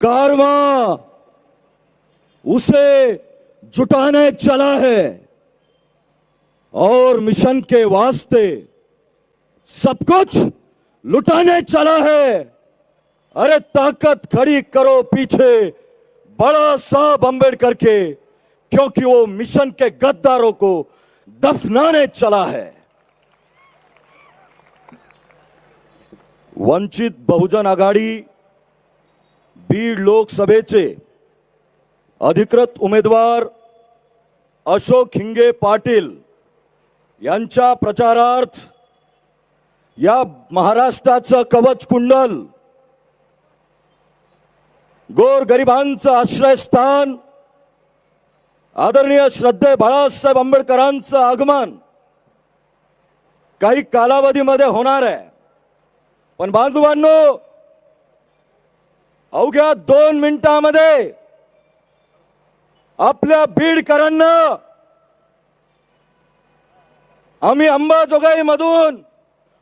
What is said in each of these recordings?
कारवा उसे जुटाने चला है और मिशन के वास्ते सब कुछ लुटाने चला है। अरे ताकत खड़ी करो पीछे, बड़ा साहब अंबेडकर के, क्योंकि वो मिशन के गद्दारों को दफनाने चला है। वंचित बहुजन आघाडी बीड लोकसभेचे अधिकृत उमेदवार अशोक हिंगे पाटील यांच्या प्रचारार्थ या महाराष्ट्राचं कवच कुंडल गोरगरिबांचं आश्रयस्थान आदरणीय श्रद्धे बाळासाहेब आंबेडकरांचं आगमन काही कालावधीमध्ये होणार आहे. पण बांधवांनो अवघ्या दोन मिनिटामध्ये आपल्या बीडकरांना आम्ही अंबाजोगाई मधून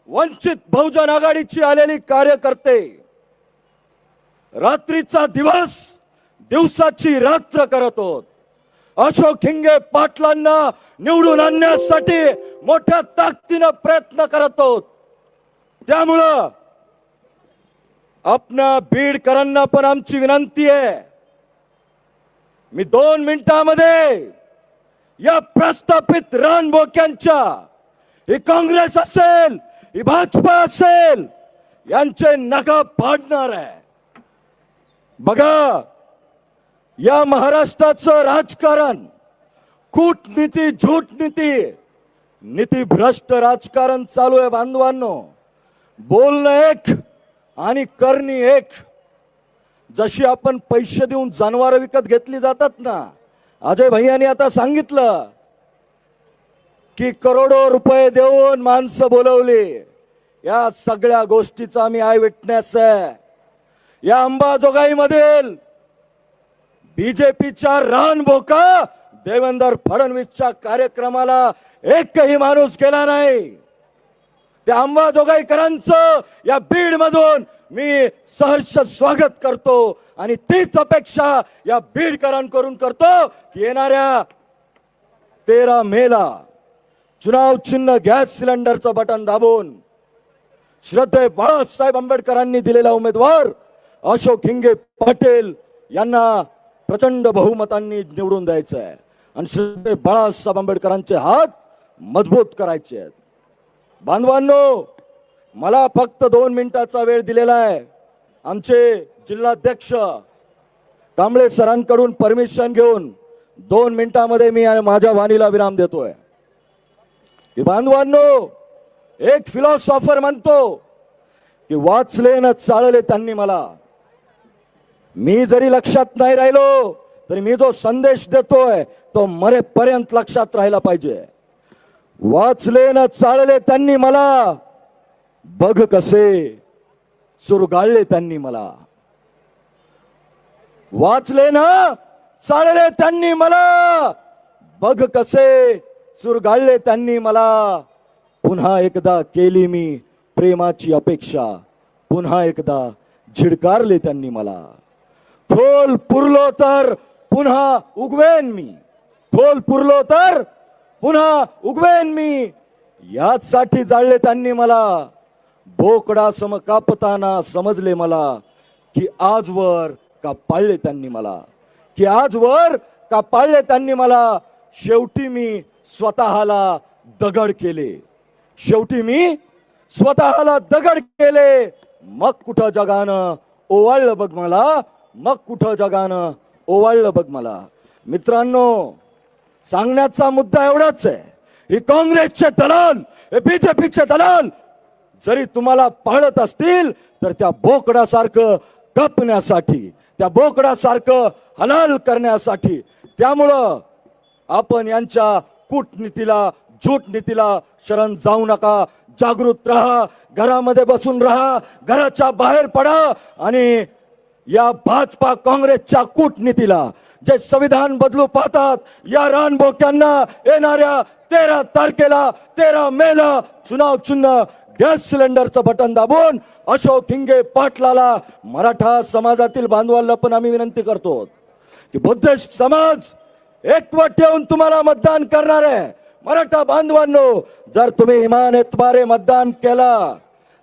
वंचित बहुजन आघाडीची आलेली कार्यकर्ते रात्रीचा दिवस दिवसाची रात्र करत होत. अशोक हिंगे पाटलांना निवडून आणण्यासाठी मोठ्या ताकदीनं प्रयत्न करत होत. त्यामुळं आपणा बीडकरांना पण आमची विनंती आहे. मी दोन मिनिटांमध्ये या प्रस्थापित रानबोक्यांच्या ही काँग्रेस असेल ही भाजपा असेल यांचे नगा पाडणार आहे. बघा या महाराष्ट्राचं राजकारण कूटनीती झूटनीती नीतीभ्रष्ट राजकारण चालू आहे बांधवांनो. बोलणं एक आणि करणी एक. जशी आपण पैसे देऊन जनावरं विकत घेतली जातात ना अजय भैयानी आता सांगितलं की करोडो रुपये देऊन माणसं बोलवली. या सगळ्या गोष्टीचा आम्ही आय विटनेस आहे. या अंबाजोगाई मधील बीजेपीच्या रान भोका देवेंद्र फडणवीसच्या कार्यक्रमाला एकही माणूस गेला नाही. त्या अंबाजोगाईकरांचं या बीड मधून मी सहर्ष स्वागत करतो आणि तीच अपेक्षा या बीडकरांकडून करतो की येणाऱ्या तेरा मेला चुनाव चिन्ह गॅस सिलेंडरचं बटन दाबून श्रद्धे बाळासाहेब आंबेडकरांनी दिलेला उमेदवार अशोक हिंगे पाटील यांना प्रचंड बहुमतांनी निवडून द्यायचं आहे. आणि श्रद्धे बाळासाहेब आंबेडकरांचे हात मजबूत करायचे आहेत. बांधवांनो मला फक्त दोन मिनिटाचा वेळ दिलेला आहे. आमचे जिल्हाध्यक्ष कांबळे सरांकडून परमिशन घेऊन दोन मिनिटामध्ये मी माझ्या वाणीला विराम देतोय. की बांधवांनो एक फिलॉसॉफर म्हणतो की वाचले न चाळले त्यांनी मला. मी जरी लक्षात नाही राहिलो तरी मी जो संदेश देतोय तो मरेपर्यंत लक्षात राहिला पाहिजे. वाचले न चाळले त्यांनी मला. बघ कसे चुरगाळले त्यांनी मला. वाचले ना चाळले त्यांनी मला. बघ कसे चुरगाळले त्यांनी मला. पुन्हा एकदा केली मी प्रेमाची अपेक्षा. पुन्हा एकदा झिडकारले त्यांनी मला. थोल पुरलो तर पुन्हा उगवेन मी. थोल पुरलो तर पुन्हा उगवेन मी. याचसाठी जाळले त्यांनी मला. बोकडा सम कापताना समजले मला की आजवर का पाळले त्यांनी मला. की आजवर का पाळले त्यांनी मला. शेवटी मी स्वतःला दगड केले. शेवटी मी स्वतःला दगड केले. मग कुठं जगानं ओवाळलं बघ मला. मग कुठं जगानं ओवाळलं बघ मला. मित्रांनो सांगण्याचा मुद्दा एवढाच आहे. ही काँग्रेसचे दलाल हे बीजेपीचे दलाल जरी तुम्हाला पाळत असतील तर त्या बोकडासारखं कापण्यासाठी त्या बोकडासारखं हलाल करण्यासाठी त्यामुळं आपण यांच्या कूटनीतीला झूटनीतीला शरण जाऊ नका. जागृत राहा घरामध्ये बसून राहा घराच्या बाहेर पडा आणि या भाजपा काँग्रेसच्या कूटनीतीला जे संविधान बदलू पाहतात या रानबोक्यांना येणाऱ्या तेरा तारखेला तेरा मेला चुनाव चिन्ह गॅस सिलेंडरचं बटन दाबून अशोक हिंगे पाटलाला मराठा समाजातील बांधवांना पण आम्ही विनंती करतो की बुद्धिस्ट समाज एकवट ठेवून तुम्हाला मतदान करणार आहे. मराठा बांधवांनो जर तुम्ही इमान एतबारे मतदान केला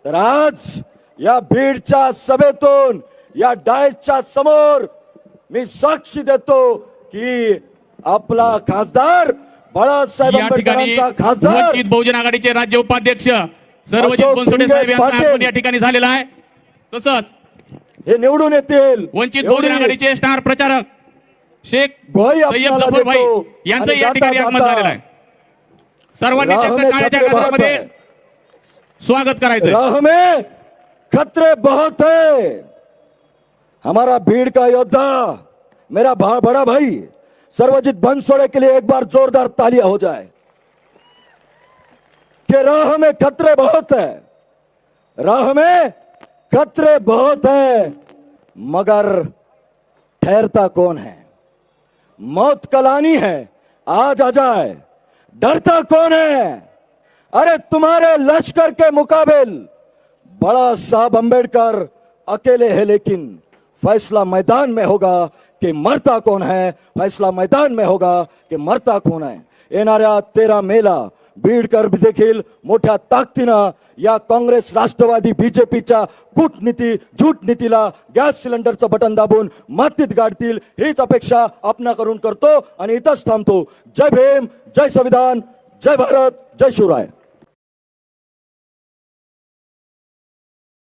तर आज या बीडच्या सभेतून या डायसच्या समोर मी साक्षी देतो की आपला खासदार बाळासाहेब आंबेडकरांचा खासदार बहुजन आघाडीचे राज्य उपाध्यक्ष सर्वजित बनसोडे साहेब यांचं. आगमन या ठिकाणी झालेलं आहे. तसंच हे निवडून येतील. वंचित बहुजन आघाडीचे स्टार प्रचारक शेख ग्वाही सय्यद गफूर भाई. यांचं या ठिकाणी आगमन झालेलं आहे. सर्वांनी राह त्यांचं में काळ्याच्या खतरे बहुत गजरामध्ये है. स्वागत करायचं खतरे बहुत है हमारा भीड़ का योद्धा मेरा बड़ा भाई सर्वजित बंसोड़े के लिए एक बार जोरदार तालियां हो जाए। कि राह में खतरे बहुत है। राह में खतरे बहुत है। मगर ठहरता कौन है? मौत कलानी है। आज आ जाए। डरता कौन है? अरे तुम्हारे लश्कर के मुकाबिल बड़ा साहब अंबेडकर अकेले है, लेकिन फैसला मैदान में होगा कि मरता कौन है? फैसला मैदान में होगा कि मरता कोण आहे येणाऱ्या तेरा मेला बीडकर देखील मोठ्या ताकदीनं या काँग्रेस राष्ट्रवादी बीजेपीच्या कूटनीती झूटनीतीला गॅस सिलेंडरचं बटन दाबून मातीत गाडतील हीच अपेक्षा आपणाकडून करतो आणि इथंच थांबतो. जय भीम जय संविधान जय भारत जय शिवराय.